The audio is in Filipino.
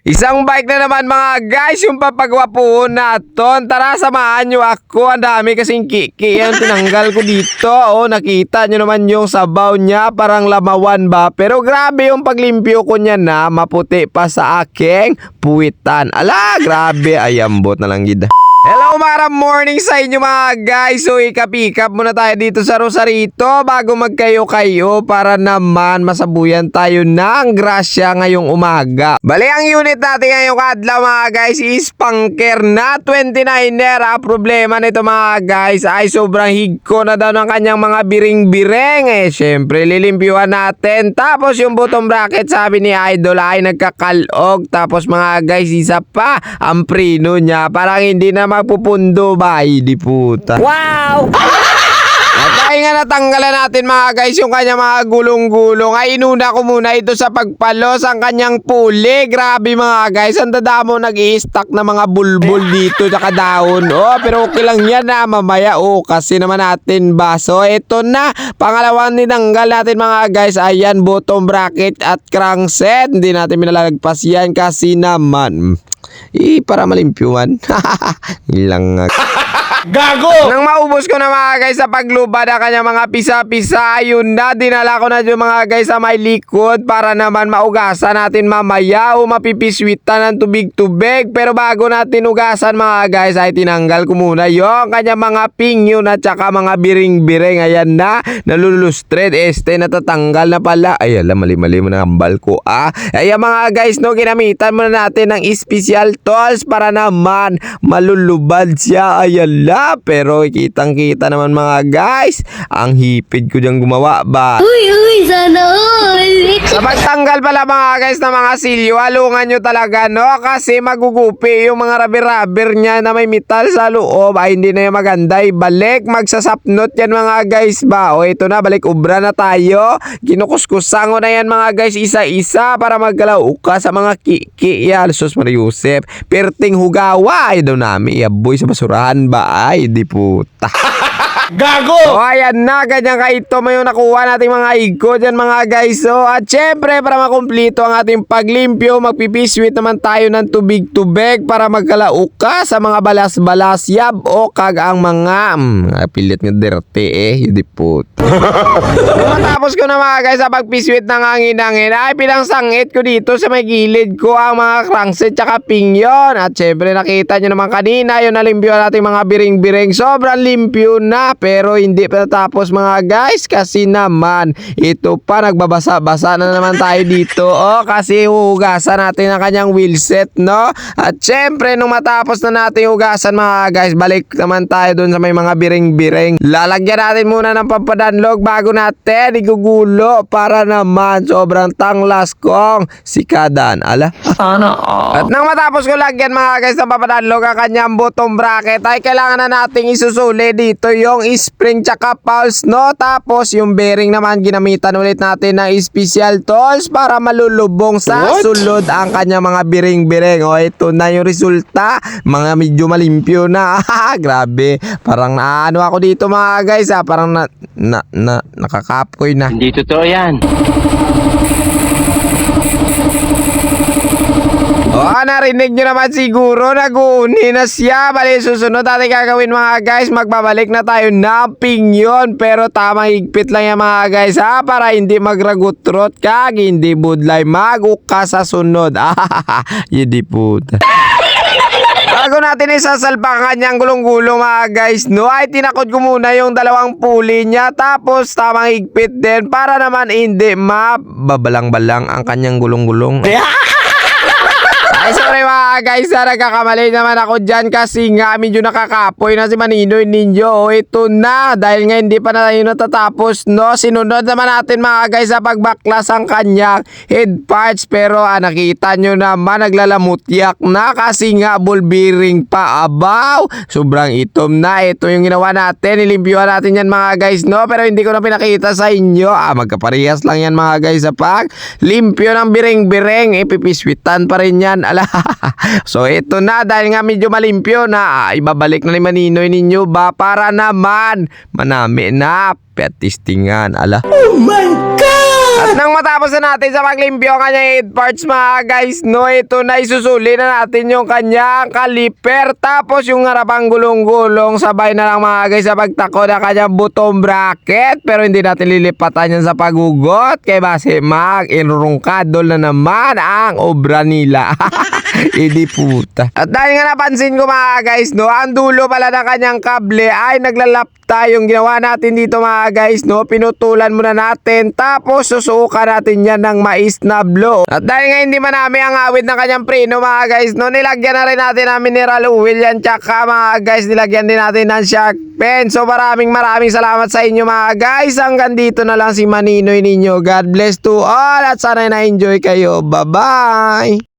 Isang bike na naman mga guys yung papagwapuhon naton. Tara samahan nyo ako. Ang dami kasing kiki yung tinanggal ko dito. Oh, nakita nyo naman yung sabaw niya. Parang lamawan ba? Pero grabe yung paglimpyo ko niya na maputi pa sa aking puwitan. Ala, grabe. Ayambot na lang gida. Hello mara morning sa inyo mga guys. So ikap-ikap muna tayo dito sa Rosarito bago magkayo-kayo para naman masabuyan tayo ng grasya ngayong umaga. Bali ang unit natin ngayong kadlaw mga guys is pangker na 29er. Ah, problema nito mga guys ay sobrang higko na daw ng kanyang mga biring-bireng. Eh syempre lilimpyuhan natin. Tapos yung bottom bracket sabi ni Idol ay nagkakalog. Tapos mga guys isa pa ang prino niya. Parang hindi na magpupundo ba? Ay, di puta. Wow! At dahil nga natanggalan natin mga guys yung kanyang mga gulong-gulong ay inuna ko muna ito sa pagpalos ang kanyang puli. Grabe mga guys, ang dadamo nag stock na mga bulbul dito tsaka daon. Oh, pero okay lang yan na mamaya. Oh, kasi naman natin ba. So, ito na. Pangalawang ninanggal natin mga guys. Ayan, bottom bracket at crankset. Hindi natin minalalagpas yan kasi naman. Eh, para malimpyuan. Ilang. Gago! Nang maubos ko na mga guys sa paglubad ang kanya mga pisa-pisa, ayun na, dinala ko na yung mga guys sa may likod para naman maugasan natin mamaya o mapipiswitan ng tubig-tubig. Pero bago natin ugasan mga guys ay tinanggal ko muna yung kanya mga pingyon at saka mga biring-biring. Ayan na, nalulustred. Este, natatanggal na pala. Ay, alam, mali-mali mo na ang bal ko ah. Ayan mga guys, no, ginamitan muna natin ng special tools para naman malulubad siya. Ayan la, pero kitang kita naman mga guys. Ang hipid ko diyang gumawa ba? Uy, uy, sana all! Sa pagtanggal pala mga guys ng mga silyo, alungan nyo talaga no kasi magugupi yung mga rubber-rubber niya na may metal sa loob ay hindi na yung maganda. Balik, magsasapnot yan mga guys ba? O ito na, balik ubra na tayo. Kinukuskusan ko na yan mga guys isa-isa para maggalaw ka sa mga kiki. Yan, sus Mariusep. Perting hugawa. Ay daw namin, iaboy sa basurahan ba? Ay, di puta. Gago! O ayan na, ganyan ka ito may yung nakuha nating mga igo dyan mga guys. So at syempre para makumplito ang ating paglimpyo, magpipiswit naman tayo ng tubig-tubig para magkalauka sa mga balas-balas yab o kag ang mga mm, pilit nga dirty eh, hindi po. Matapos ko na mga guys sa pagpiswit ng hangin-hangin ay pilang sangit ko dito sa may gilid ko ang mga crankset tsaka pingyon. At syempre nakita nyo naman kanina yung nalimpyo nating mga biring-biring. Sobrang limpyo na pero hindi pa natapos mga guys kasi naman ito pa nagbabasa-basa na naman tayo dito. O kasi hugasan natin ang kanyang wheelset no. At syempre nung matapos na natin hugasan mga guys balik naman tayo dun sa may mga biring-biring. Lalagyan natin muna ng pampadanlog bago natin igugulo para naman sobrang tanglas kong sikadan. Ala? Sana all. At nang matapos ko lagyan mga guys ng papadalog ang kanyang bottom bracket ay kailangan na nating isusuli dito yung spring tsaka pulse no. Tapos yung bearing naman ginamitan ulit natin ng special tools para malulubong sa What? sulod ang kanyang mga biring-biring. O ito na yung resulta. Mga medyo malimpyo na. Grabe. Parang naano ako dito mga guys ha. Parang na, na, na nakakapoy na. Hindi totoo yan. Oh, narinig nyo naman siguro, nag-uuni na siya. Bali, susunod natin gagawin mga guys, magbabalik na tayo ng pingyon. Pero tamang higpit lang yan mga guys ha, para hindi magragutrot kag, hindi budlay maguka sa sunod. Hindi puta. Bago natin isasalpak ang kanyang gulong-gulong mga guys, no, ay tinakot ko muna yung dalawang puli niya. Tapos tamang higpit din para naman hindi mababalang-balang ang kanyang gulong-gulong. Ay, sorry mga guys, na nagkakamali naman ako dyan kasi nga medyo nakakapoy na si Maninoy ninyo. O, ito na, dahil nga hindi pa na tayo natatapos, no? Sinunod naman natin mga guys sa pagbaklas ang kanyang head parts. Pero ah, nakita nyo naman, naglalamutyak na kasi nga ball bearing pa abaw. Sobrang itom na. Ito yung ginawa natin. Ilimpyuhan natin yan mga guys, no? Pero hindi ko na pinakita sa inyo. Ah, magkaparehas lang yan mga guys sa pag limpyo ng biring-biring. Ipipiswitan pa rin yan. Ala. so ito na dahil nga medyo malimpyo na ah, ibabalik na ni Maninoy ninyo ba para naman manami na petistingan. Ala. Oh my God! At nang matapos na natin sa paglimpyo ang kanyang 8 parts mga guys, no, ito na isusuli na natin yung kanyang kaliper. Tapos yung harapang gulong-gulong, sabay na lang mga guys sa pagtako na kanyang butong bracket. Pero hindi natin lilipatan yan sa pagugot. Kaya base mag inrungkadol na naman ang obra nila. Hindi puta. At dahil nga napansin ko mga guys, no, ang dulo pala ng kanyang kable ay naglalapta yung ginawa natin dito mga guys, no. Pinutulan muna natin, tapos susukan natin yan ng mais na blow. At dahil nga hindi man namin ang awit ng kanyang preno mga guys, no, nilagyan na rin natin ng mineral oil yan, tsaka mga guys, nilagyan din natin ng shark pen. So maraming maraming salamat sa inyo mga guys. Hanggang dito na lang si Maninoy ninyo. God bless to all at sana na-enjoy kayo. Bye-bye!